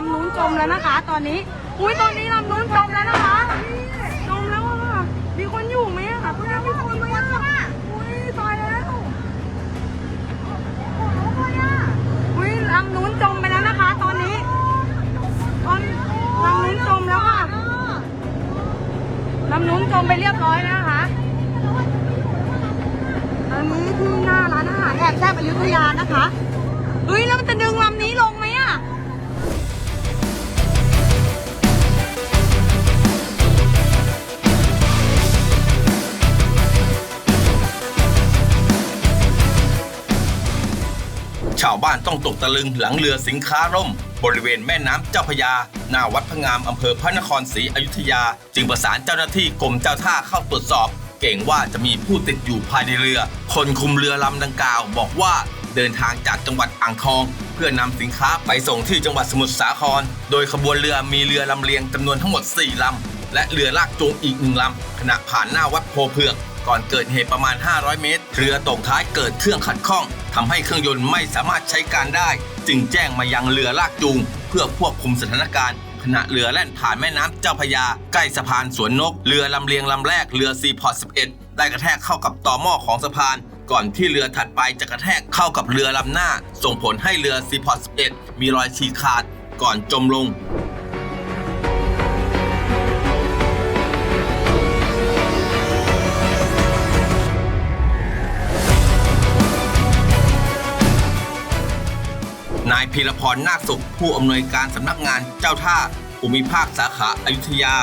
จมแล้วนะคะ ตอนนี้ อุ้ยตอนนี้ลำนู้นจมแล้วนะคะ จมแล้วอะมีคนอยู่ไหมอะคุณมีคนไหมอะอุ้ยตายแล้วอุ้ยลำนู้นจมไปแล้วนะคะ ตอนนี้ ตอนลำนู้นจมแล้วค่ะลำนู้นจมไปเรียบร้อยแล้วนะคะอันนี้ที่หน้าร้านอาหารแอบแซ่บอยุธยานะคะเฮ้ยแล้วมันจะดึงลำนี้ ชาวบ้านต้องตกตะลึงหลังเรือสินค้าร่ม บริเวณแม่น้ำเจ้าพยา หน้าวัดพะงามอำเภอพระนครศรีอยุธยา จึงประสานเจ้าหน้าที่กรมเจ้าท่าเข้าตรวจสอบ เก่งว่าจะมีผู้ติดอยู่ภายในเรือ คนคุมเรือลำดังกล่าว บอกว่าเดินทางจากจังหวัดอ่างทอง เพื่อนำสินค้าไปส่งที่จังหวัดสมุทรสาคร โดยขบวนเรือมีเรือลำเลียงจำนวนทั้งหมด 4ลำและเรือลากจูงอีกหนึ่งลำขณะผ่านหน้าวัดโพเผือก ก่อนเกิดเหตุประมาณ 500 เมตร เรือตกท้ายเกิดเครื่องขัดข้อง ทำให้เครื่องยนต์ไม่สามารถใช้การได้ จึงแจ้งมายังเรือลากจูง เพื่อควบคุมสถานการณ์ ขณะเรือแล่นผ่านแม่น้ำเจ้าพยา ใกล้สะพานสวนนก เรือลำเลียงลำแรกเรือซีพอร์ต11 ได้กระแทกเข้ากับต่อหม้อของสะพาน ก่อนที่เรือถัดไปจะกระแทกเข้ากับเรือลำหน้า ส่งผลให้เรือซีพอร์ต11 มีรอยฉีกขาด ก่อนจมลง นายพีรพรนาคสุข ผู้อำนวยการสำนักงานเจ้าท่าภูมิภาคสาขาอายุทยา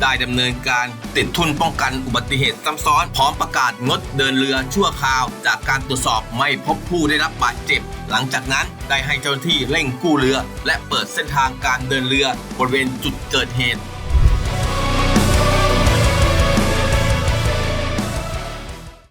ได้ดำเนินการติดทุนป้องกันอุบัติเหตุซ้ำซ้อน พร้อมประกาศงดเดินเรือชั่วคราว จากการตรวจสอบไม่พบผู้ได้รับบาดเจ็บ หลังจากนั้นได้ให้เจ้าหน้าที่เร่งกู้เรือ และเปิดเส้นทางการเดินเรือบริเวณจุดเกิดเหตุ